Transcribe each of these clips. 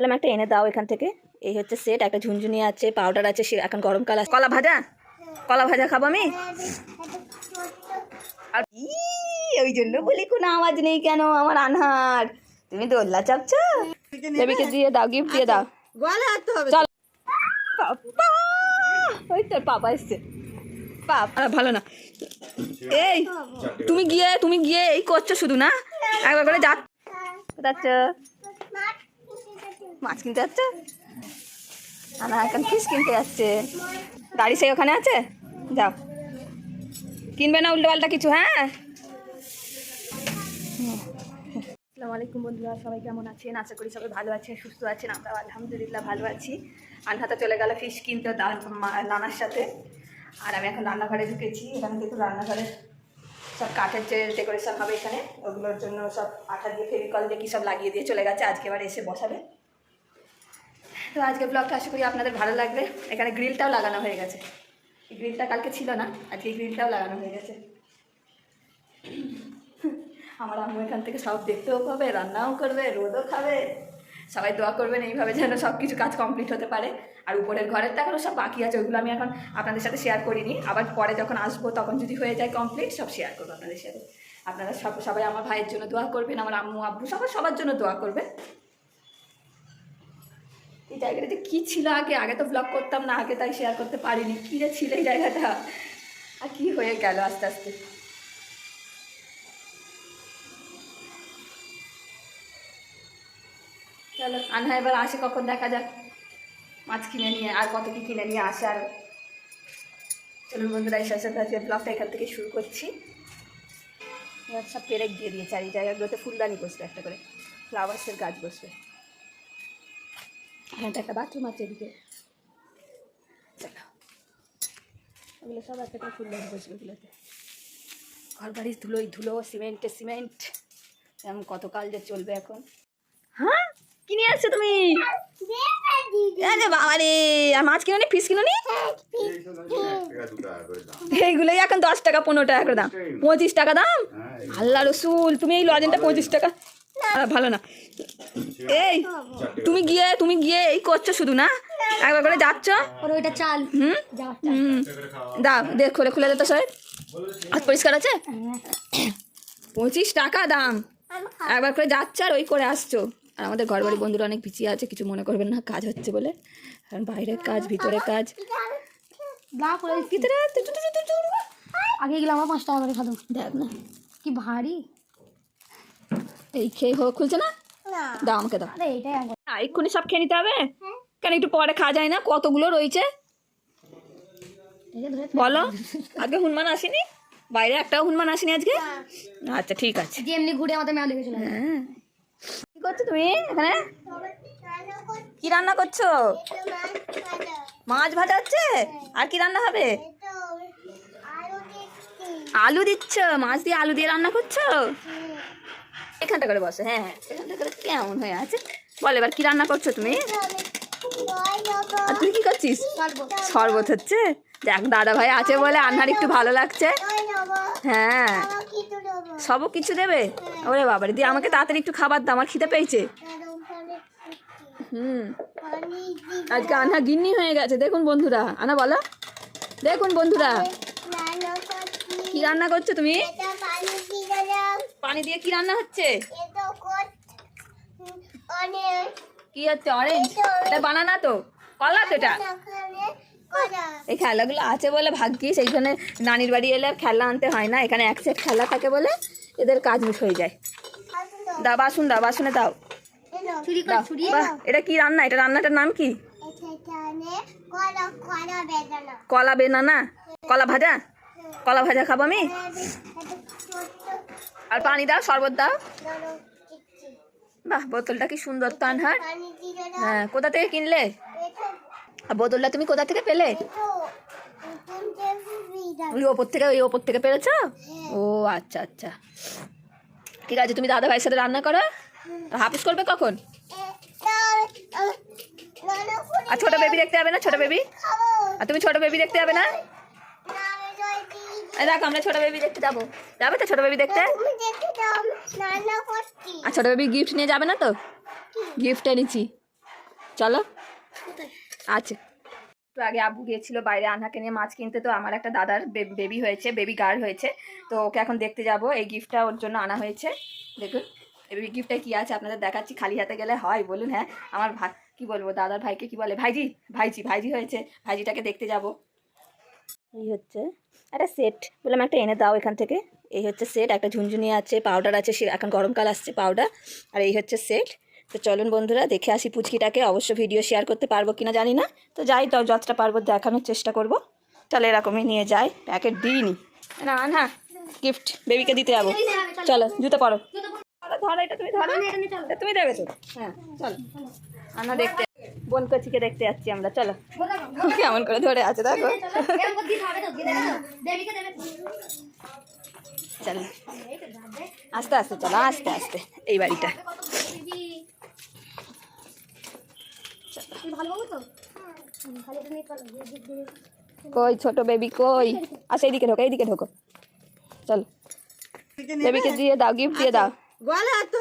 বললাম একটা এনে দাও এখান থেকে। এই হচ্ছে সেট একটা ঝুনঝুনি আছে পাউডার আছে সে এখন গরমকাল আছে। কলা ভাজা? কলা ভাজা খাব আমি? আর ওই জন্য বলি কোনো আওয়াজ নেই কেন আমার আনহার। তুমি দোল্লা চাপছো? বেবিকে দিয়ে দাও গিফট দিয়ে দাও। চল। ওই তোর পাপা এসছে। পাপা ভালো না। এই তুমি গিয়ে তুমি গিয়ে এই করছ শুধু না? একবার করে যা যাচ্ছ? মাছ কিনতে যাচ্ছে? না এখন ফিস কিনতে যাচ্ছে। গাড়ি সেই ওখানে আছে? যাও। কিনবে না উল্টো পাল্টা কিছু হ্যাঁ? আসসালামু আলাইকুম বন্ধুরা, সবাই কেমন আছেন? আশা করি সবাই ভালো আছেন, সুস্থ আছেন আমরা আলহামদুলিল্লাহ ভালো আছি। আনহাতা চলে গেল ফিশ কিনতে দা- মা- নানার সাথে। আর আমি এখন রান্নাঘরে ঢুকেছি, এখানে কিন্তু রান্নাঘরে সব কাঠের যে ডেকোরেশন হবে এখানে, ওগুলোর জন্য সব আঠা দিয়ে ফেভিকল দিয়ে কী সব লাগিয়ে দিয়ে চলে গেছে, আজকে এবার এসে বসাবে। তো আজকে ব্লগটা আশা করি আপনাদের ভালো লাগবে। এখানে গ্রিলটাও লাগানো হয়ে গেছে। এই গ্রিলটা কালকে ছিল না, আজকে গ্রিলটাও লাগানো হয়ে গেছে। আমার আম্মু এখান থেকে সব দেখতেও পাবে, রান্নাও করবে, রোদও খাবে। সবাই দোয়া করবেন এইভাবে যেন সব কিছু কাজ কমপ্লিট হতে পারে। আর উপরের ঘরের তো সব বাকি আছে ওইগুলো আমি এখন আপনাদের সাথে শেয়ার করিনি। আবার পরে যখন আসব, তখন যদি হয়ে যায় কমপ্লিট সব শেয়ার করব আপনাদের সাথে। আপনারা সব, সবাই আমার ভাইয়ের জন্য দোয়া করবেন, আমার আম্মু, আব্বু, সবাই সবার জন্য দোয়া করবে এই জায়গাটাতে কী ছিল আগে? আগে তো ব্লগ করতাম না, আগে তাই শেয়ার করতে পারিনি। কী যে ছিল এই জায়গাটা? আর কী হয়ে গেল আস্তে আস্তে? চলো, আনহা এবার আসে কখন দেখা যাক। মাছ কিনে নিয়ে, আর কত কি কিনে নিয়ে আসে, আর চলুন বন্ধুরা, এই সাথে আজকে ব্লগটা এখান থেকে শুরু করছি। সব পেরেক দিয়ে দিয়েছে, আর এই জায়গাগুলোতে ফুলদানি বসবে একটা করে ফ্লাওয়ার্সের গাছ বসবে। হ্যাঁ একটা বাথরুম আছে এদিকে। চলো ওগুলো সব একটা করে ফুলদানি বসবে ওগুলোতে ঘর বাড়ির ধুলোই ধুলো সিমেন্টে সিমেন্ট। এমন কত কাল যে চলবে এখন। হ্যাঁ? কি নিয়ে আসছো তুমি? আরে বাবা রে আর মাছ কিনো নি ফিস কিনো নি এইগুলোই এখন দশ টাকা পনেরো টাকা করে দাম। পঁচিশ টাকা দাম? আল্লাহ রসুল তুমি এই লজেনটা পঁচিশ টাকা। ভালো না। এই তুমি গিয়ে তুমি গিয়ে এই করছ শুধু না? একবার করে যাচ্ছ? আর ওইটা চাল। হুম? হুম। দাও দেখ খুলে খুলে দে তো সবাই। হাত পরিষ্কার আছে? পঁচিশ টাকা দাম। একবার করে যাচ্ছে আর ওই করে আসছো। আর আমাদের ঘর বাড়ির বন্ধুরা অনেক পিছিয়ে আছে কিছু মনে করবেন না কাজ হচ্ছে বলে। কারণ বাইরের কাজ ভিতরে কাজ। আগে গেলে আমার পাঁচ টাকা করে খাদো দেখ না। কি ভারী। এই খেয়ে হোক খুলছে না দাও আমাকে দাও না, এক্ষুনি সব খেয়ে নিতে হবে কেন একটু পরে খাওয়া যায় না কতগুলো রয়েছে বলো আজকে হুনমান আসেনি বাইরে একটাও হুনমান আসেনি আজকে আচ্ছা ঠিক আছে এমনি ঘুরে আমাদের হ্যাঁ কি করছ তুমি এখানে কি রান্না করছ মাছ ভাজা হচ্ছে আর কি রান্না হবে আলু দিচ্ছ মাছ দিয়ে আলু দিয়ে রান্না করছ এখানটা করে বসো হ্যাঁ হ্যাঁ এখানটা করে কেমন হয়ে আছে? বল, এবার কি রান্না করছ তুমি? আর তুই কি করছিস? শরবত হচ্ছে? দেখ দাদা ভাই আছে বলে আন্নার একটু ভালো লাগছে। হ্যাঁ সবও কিছু দেবে? ওরে বাবারে দিয়ে আমাকে তাড়াতাড়ি একটু খাবার দাও, আমার খিদে পেয়েছে। হুম, আজকে আনা গিন্নি হয়ে গেছে, দেখুন বন্ধুরা, আনা বলো, দেখুন বন্ধুরা। কি রান্না করছ তুমি? পানি দিয়ে কি রান্না হচ্ছে? কি হচ্ছে অরেঞ্জ এটা বানানা তো? কলা তো এটা? এই খেলাগুলো আছে বলে ভাগ্যিস এইখানে নানির বাড়ি এলে খেলা আনতে হয় না এখানে এক সেট খেলা থাকে বলে এদের কাজ মিট হয়ে যায়। দা বাসুন দা বাসুনে দাও। চুরি করে দাও। চুরি বাহ, এটা কি রান্না? এটা রান্নাটার নাম কি? কলা বেনানা কলা ভাজা? কলা ভাজা খাব আমি? আর পানি দাও, শরবত দাও। বাহ, বোতলটা কি সুন্দর, তানহার। হ্যাঁ কোথা থেকে কিনলে? আর বোতলটা তুমি কোথা থেকে পেলে? ওই ওপর থেকে, ওই ওপর থেকে পেরেছ? ও আচ্ছা আচ্ছা। ঠিক আছে, তুমি দাদা ভাইয়ের সাথে রান্না করো। হাফিস করবে কখন? আর ছোট বেবি দেখতে হবে না, ছোট বেবি আর তুমি ছোট বেবি দেখতে হবে না? দেখো আমরা ছোট বেবি দেখতে যাব। যাবে তো ছোট বেবি দেখতে? আর ছোট বেবি গিফট নিয়ে যাবে না তো? গিফট এনেছি চলো। আচ্ছা একটু আগে আব্বু গিয়েছিল বাইরে আনহাকে নিয়ে মাছ কিনতে তো আমার একটা দাদার বেবি হয়েছে বেবি গার্ল হয়েছে। তো ওকে এখন দেখতে যাব। এই গিফটটা ওর জন্য আনা হয়েছে। দেখুন এই গিফটটা কি আছে আপনাদের দেখাচ্ছি। খালি হাতে গেলে হয় বলুন হ্যাঁ? আমার ভাই কি বলব দাদার ভাইকে কি বলে? ভাইজি ভাইজি ভাইজি হয়েছে। ভাইজিটাকে দেখতে যাব। এই হচ্ছে একটা সেট বললাম একটা এনে দাও এখান থেকে। এই হচ্ছে সেট একটা ঝুনঝুনি আছে পাউডার আছে সে- এখন গরমকাল আসছে পাউডার আর এই হচ্ছে সেট তো চলুন বন্ধুরা দেখে আসি পুচকিটাকে। অবশ্য ভিডিও শেয়ার করতে পারব কিনা জানি না। তো যাই তো যতটা পারব দেখানোর চেষ্টা করব। তাহলে এরকমই নিয়ে যাই। প্যাকেট দিইনি। না না গিফট বেবিকে দিতে যাব। চলো জুতো পরো। ধরো, ধরো এটা তুমি ধরো। তুমি দেবে তো? হ্যাঁ চলো। আমরা দেখতে। বোন কচিকে দেখতে যাচ্ছি আমরা চলো। কেমন করে ধরে আছে দেখো। চলো। আস্তে আস্তে চলো আস্তে আস্তে এই বাড়িটা। কই ছোট বেবি কই? আচ্ছা এইদিকে ঢোকো এইদিকে ঢোকো। চলো। বেবিকে দিয়ে দাও গিফট দিয়ে দাও।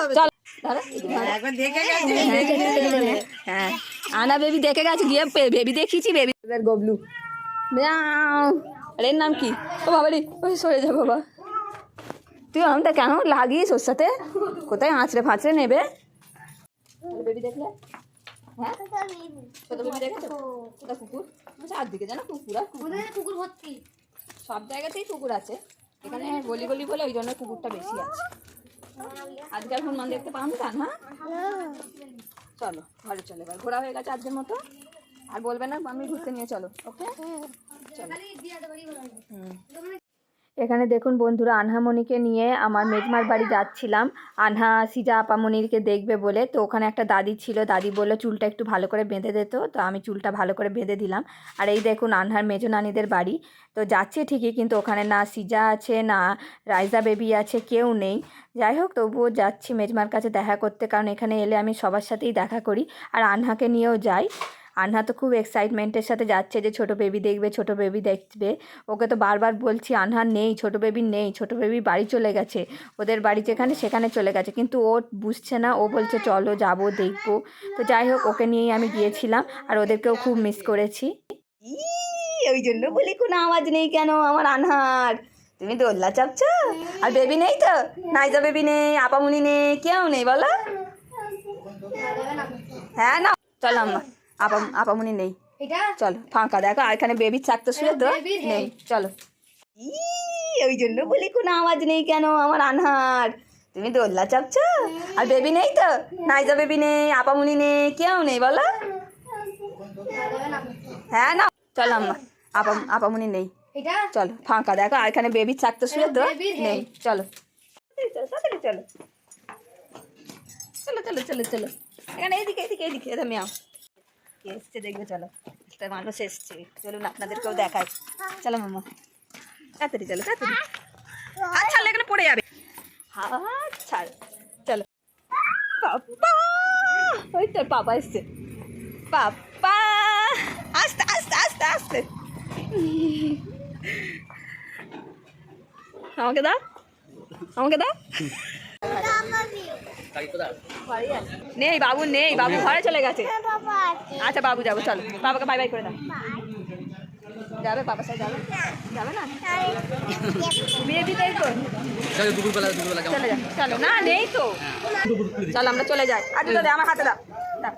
হবে। চল ধরো এদিকে। একবার দেখে গেছে। হ্যাঁ। আনা বেবি দেখে গেছে গিয়ে বেবি দেখিয়েছি বেবি গবলু। মিয়াও। আর নাম কি? ও বাবা রে ওই সরে যা বাবা। তুই আমটা কেন লাগিস ওর সাথে? কোথায় আঁচড়ে ফাঁচড়ে নেবে? বেবি দেখলে? হ্যাঁ? ছোট বেবি দেখেছ? কোথা কুকুর? চারদিকে জানো কুকুর আর কুকুর। কুকুর ভর্তি। সব জায়গাতেই কুকুর আছে। এখানে গলি গলি বলে ওই জন্য কুকুরটা বেশি আছে। আজকাল হনুমান দেখতে পান না হ্যাঁ চলো ঘরে চলো এবার ঘোরা হয়ে গেছে আজকের মতো। আর বলবে না আমি ঘুরতে নিয়ে চলো ওকে? চলো। হুম। এখানে দেখুন বন্ধুরা আনহামণিকে নিয়ে আমার মেজমার বাড়ি যাচ্ছিলাম। আনহা সিজা আপামণিকে দেখবে বলে। তো ওখানে একটা দাদি ছিল, দাদি বলল চুলটা একটু ভালো করে বেঁধে দিত তো আমি চুলটা ভালো করে বেঁধে দিলাম। আর এই দেখুন আনহার মেজো নানিদের বাড়ি। তো যাচ্ছে ঠিকই, কিন্তু ওখানে না সিজা আছে, না রাইজা বেবি আছে, কেউ নেই। যাই হোক, তবুও যাচ্ছি মেজমার কাছে দেখা করতে, কারণ এখানে এলে আমি সবার সাথেই দেখা করি। আর আনহাকে নিয়েও যাই। আনহা তো খুব এক্সাইটমেন্টের সাথে যাচ্ছে যে ছোট বেবি দেখবে, ছোট বেবি দেখবে। ওকে তো বারবার বলছি, আনহা নেই, ছোট বেবি নেই, ছোট বেবি বাড়ি চলে গেছে। ওদের বাড়ি যেখানে, সেখানে চলে গেছে। কিন্তু ও বুঝছে না, ও বলছে, চলো যাব, দেখব। তো যাই হোক, ওকে নিয়েই আমি গিয়েছিলাম আর ওদেরকেও খুব মিস করেছি। ওই জন্য বলি, কোনো আওয়াজ নেই কেন আমার আনহার? তুমি দোল্লা চাপছো? আর বেবি নেই তো? নাইজা বেবি নেই, আপামুনি নেই, কেউ নেই, বলো। হ্যাঁ না চলো, আম্মা। আপা আপামুনি নেই। চলো ফাঁকা দেখো আর এখানে বেবি থাকতো শুয়ে তো নেই। চলো। ই ওই জন্য বলি কোনো আওয়াজ নেই কেন আমার আনহার। তুমি দোল্লা চাপছো? আর বেবি নেই তো? নাইজা বেবি নেই আপামুনি নেই কেউ নেই বলো। হ্যাঁ না চলো আম্মা আপা আপামুনি নেই। চলো ফাঁকা দেখো আর এখানে বেবি থাকতো শুয়ে তো নেই। নেই চলো। চলো চলো চলো। চলো চলো এখানে এইদিকে এইদিকে এইদিকে এটা মেয়াও। কে এসছে, দেখবে, চলো। একটা মানুষ এসছে। চলুন, আপনাদেরকেও দেখায় চলো, মামা। তাড়াতাড়ি চলো, তাড়াতাড়ি। হাত ছাড়লে এখানে পড়ে যাবে। হাত ছাড়। চলো। পাপা ওই তোর পাপা এসছে। পাপা আস্তে আস্তে আস্তে আস্তে। আমাকে দাও। আমাকে দাও। নেই বাবু নেই বাবু ঘরে চলে গেছে। আচ্ছা বাবু যাব চলো। বাবাকে বাই বাই করে দাও। যাবে বাবার সাথে যাবে? যাবে না? বেবি নেই তো চলো দুপুরবেলা দুপুরবেলা চলে যাও। চলো। না নেই তো। চলো আমরা চলে যাই। আর জুতো দে আমার হাতে দাও। দাও।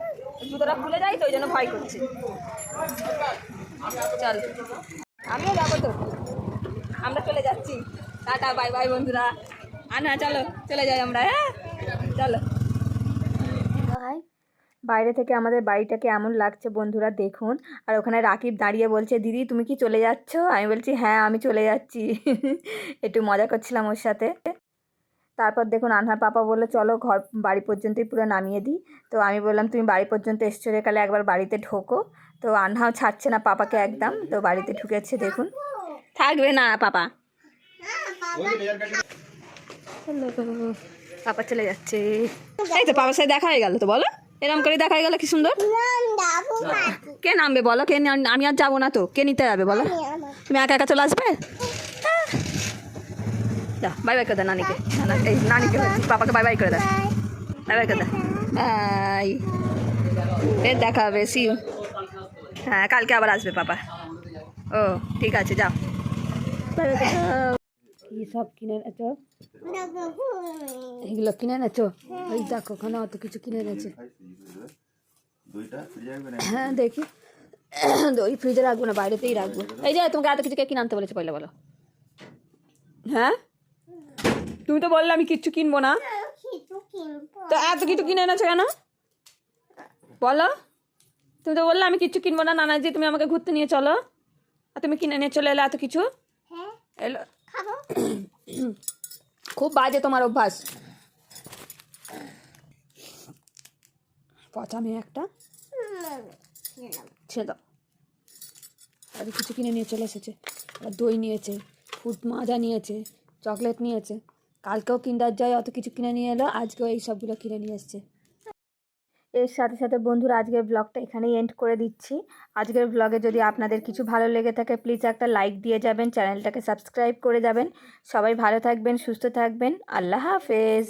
জুতোটা খুলে যাই তো ওই জন্য ভয় করছে। চল। আমিও যাব তো। আমরা চলে যাচ্ছি। টাটা বাই বাই বন্ধুরা। আনা চলো চলে যাই আমরা হ্যাঁ? চলো। বাইরে থেকে আমাদের বাড়িটাকে এমন লাগছে বন্ধুরা দেখুন। আর ওখানে রাকিব দাঁড়িয়ে বলছে দিদি তুমি কি চলে যাচ্ছ? আমি বলছি হ্যাঁ আমি চলে যাচ্ছি। একটু মজা করছিলাম ওর সাথে। তারপর দেখুন আনহার পাপা বলল চলো ঘর বাড়ি পর্যন্তই পুরো নামিয়ে দিই। তো আমি বললাম তুমি বাড়ি পর্যন্ত এসছো রে কালে একবার বাড়িতে ঢোকো। তো আনহাও ছাড়ছে না পাপাকে একদম তো বাড়িতে ঢুকেছে দেখুন। থাকবে না পাপা। পাপা চলে যাচ্ছে। এই তো পাপার সাথে দেখা হয়ে গেল তো বলো। এরকম করে দেখা হয়ে গেল কি সুন্দর? কে নামবে বলো? কে আমি আর যাব না তো। কে নিতে যাবে বলো? তুমি একা একা চলে আসবে? যা বাই বাই করে দাও নানিকে। নানা এই নানিকে পাপাকে বাই বাই করে দাও বাই বাই করে দাও বাই ফের দেখা হবে সি হ্যাঁ কালকে আবার আসবে পাপা। ও ঠিক আছে যাও। কি সব কিনে এনেছো? এগুলো কিনে এনেছো? ওই দেখো ওখানে অত কিছু কিনে এনেছে। হ্যাঁ দেখি। দই ফ্রিজে রাখব না বাইরেতেই রাখব। এই যে তোমাকে এত কিছু কে কিনে আনতে বলেছে পয়লা বলো। হ্যাঁ? তুমি তো বললে আমি কিচ্ছু কিনবো না। তো এত কিছু কিনে এনেছো কেন? বলো। তুমি তো বললে আমি কিচ্ছু কিনবো না নানাজি তুমি আমাকে ঘুরতে নিয়ে চলো। আর তুমি কিনে নিয়ে চলে এলে এত কিছু? এলো খুব। বাজে তোমার অভ্যাস। পচা মেয়ে একটা। ছেড়ে দাও। আর কিছু কিনে নিয়ে চলে এসেছে। আর দই নিয়েছে ফুট মাজা নিয়েছে চকলেট নিয়েছে। কালকেও কিন্ডার জয় অত কিছু কিনে নিয়ে এলো আজকেও এই সবগুলো কিনে নিয়ে এসছে। এর সাথে সাথে বন্ধুরা, আজকের ব্লগটা এখানেই এন্ড করে দিচ্ছি। আজকের ব্লগে যদি আপনাদের কিছু ভালো লেগে থাকে প্লিজ একটা লাইক দিয়ে যাবেন চ্যানেলটাকে সাবস্ক্রাইব করে যাবেন। সবাই ভালো থাকবেন, সুস্থ থাকবেন। আল্লাহ হাফেজ।